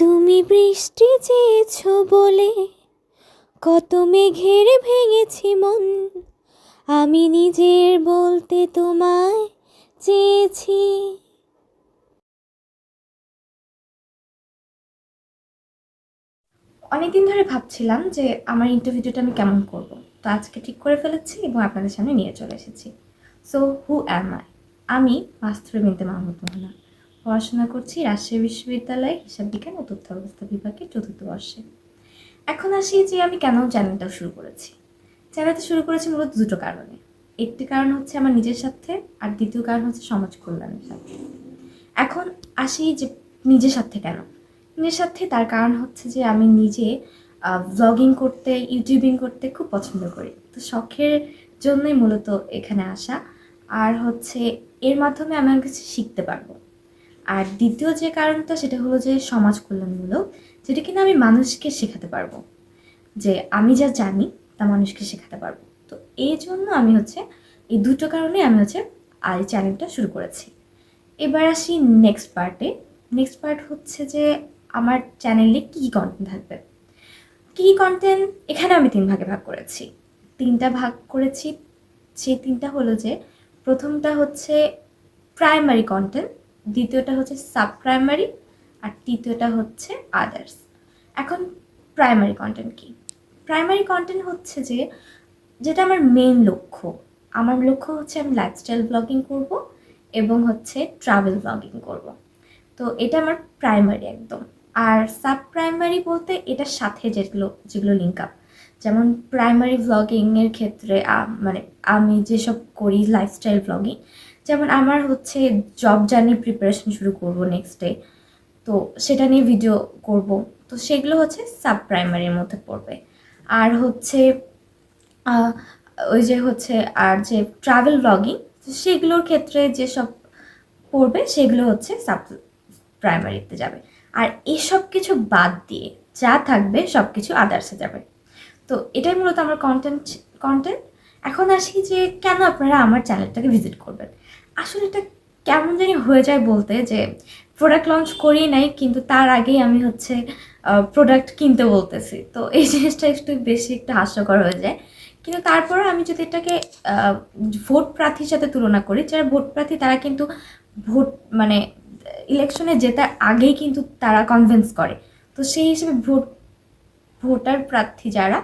তুমি বৃষ্টি চেয়েছ বলে কত মেঘের ভেঙেছি মন। আমি নিজের বলতে তোমায় চেয়েছি। অনেকদিন ধরে ভাবছিলাম যে আমার ইন্টারভিউটা আমি কেমন করব। তো আজকে ঠিক করে ফেলেছি এবং আপনাদের সামনে নিয়ে চলে এসেছি। সো হু অ্যাম আই আমি মাস্তুর বিনতে মাহমুদ মোহনা। পড়াশোনা করছি রাজশাহী বিশ্ববিদ্যালয়ে হিসাব বিজ্ঞান ও তথ্য ব্যবস্থা বিভাগের চতুর্থ বর্ষে। এখন আসি যে আমি কেন চ্যানেলটা শুরু করেছি। চ্যানেলটা শুরু করেছি মূলত দুটো কারণে। একটি কারণ হচ্ছে আমার নিজের স্বার্থে, আর দ্বিতীয় কারণ হচ্ছে সমাজ কল্যাণের স্বার্থে। এখন আসি যে নিজের স্বার্থে কেন? নিজের সাথে তার কারণ হচ্ছে যে আমি নিজে ভ্লগিং করতে ইউটিউবিং করতে খুব পছন্দ করি। তো শখের জন্যই মূলত এখানে আসা। আর হচ্ছে এর মাধ্যমে আমি কিছু শিখতে পারব। আর দ্বিতীয় যে কারণটা, সেটা হলো যে সমাজ কল্যাণমূলক, যেটা কিনা আমি মানুষকে শেখাতে পারব। যে আমি যা জানি, তা মানুষকে শেখাতে পারব। তো এই জন্য আমি হচ্ছে, এই দুটো কারণে আমি হচ্ছে, আর এই চ্যানেলটা শুরু করেছি। এবার আসি নেক্সট পার্টে নেক্সট পার্ট হচ্ছে যে, আমার চ্যানেলে কী কী কন্টেন্ট থাকবে? কী কী কন্টেন্ট এখানে আমি তিন ভাগে ভাগ করেছি। তিনটা ভাগ করেছি। সেই তিনটা হলো যে, প্রথমটা হচ্ছে প্রাইমারি কন্টেন্ট দ্বিতীয়টা হচ্ছে সাব প্রাইমারি আর তৃতীয়টা হচ্ছে আদার্স। এখন প্রাইমারি কন্টেন্ট কি? প্রাইমারি কন্টেন্ট হচ্ছে যে, যেটা আমার মেইন লক্ষ্য। আমার লক্ষ্য হচ্ছে আমি লাইফস্টাইল ব্লগিং করব এবং হচ্ছে ট্রাভেল ব্লগিং করব। তো এটা আমার প্রাইমারি একদম। আর সাব প্রাইমারি বলতে এটার সাথে যেগুলো যেগুলো লিঙ্ক আপ যেমন প্রাইমারি ব্লগিংয়ের ক্ষেত্রে মানে আমি যেসব করি লাইফস্টাইল ব্লগিং যেমন আমার হচ্ছে জব জার্নি প্রিপারেশন শুরু করব নেক্সট ডে তো সেটা নিয়ে ভিডিও করব। তো সেগুলো হচ্ছে সাব প্রাইমারির মধ্যে পড়বে। আর হচ্ছে ওই যে হচ্ছে, আর যে ট্রাভেল ব্লগিং সেগুলোর ক্ষেত্রে যেসব পড়বে, সেগুলো হচ্ছে সাব প্রাইমারিতে যাবে। আর এসব কিছু বাদ দিয়ে যা থাকবে সব কিছু আদার্সে যাবে। তো এটাই মূলত আমার কন্টেন্ট কন্টেন্ট এখন আসি যে কেন আপনারা আমার চ্যানেলটাকে ভিজিট করবেন? আসলে এটা কেমন জানি হয়ে যায় বলতে যে প্রোডাক্ট লঞ্চ করি নাই, কিন্তু তার আগেই আমি হচ্ছে প্রোডাক্ট কিনতে বলতেছি। তো এই জিনিসটা একটু বেশি একটু হাস্যকর হয়ে যায়। কিন্তু তারপরে আমি যদি এটাকে ভোট প্রার্থীর সাথে তুলনা করি, যারা ভোট প্রার্থী তারা কিন্তু ভোট মানে ইলেকশনে জেতার আগেই কিন্তু তারা কনভিন্স করে। তো সেই হিসেবে ভোট, ভোটার প্রার্থী যারা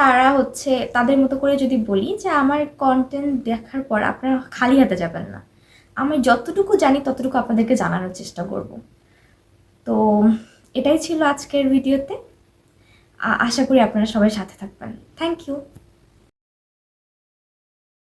তারা হচ্ছে তাদের মতো করে যদি বলি যে আমার কন্টেন্ট দেখার পর আপনারা খালি হাতে যাবেন না। আমি যতটুকু জানি ততটুকু আপনাদেরকে জানানোর চেষ্টা করব। তো এটাই ছিল আজকের ভিডিওতে আশা করি আপনারা সবাই সাথে থাকবেন। Thank you